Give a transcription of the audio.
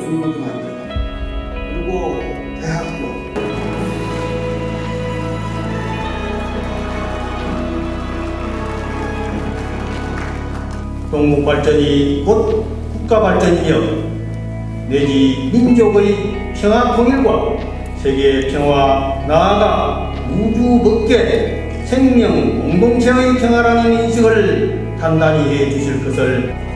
중고등학교 그리고 대학교. 동북 발전이 곧 국가 발전이며 내지 민족의 평화 통일과 세계 평화 나아가 우주 먹게 생명 공동체의 평화라는 인식을 단단히 해 주실 것을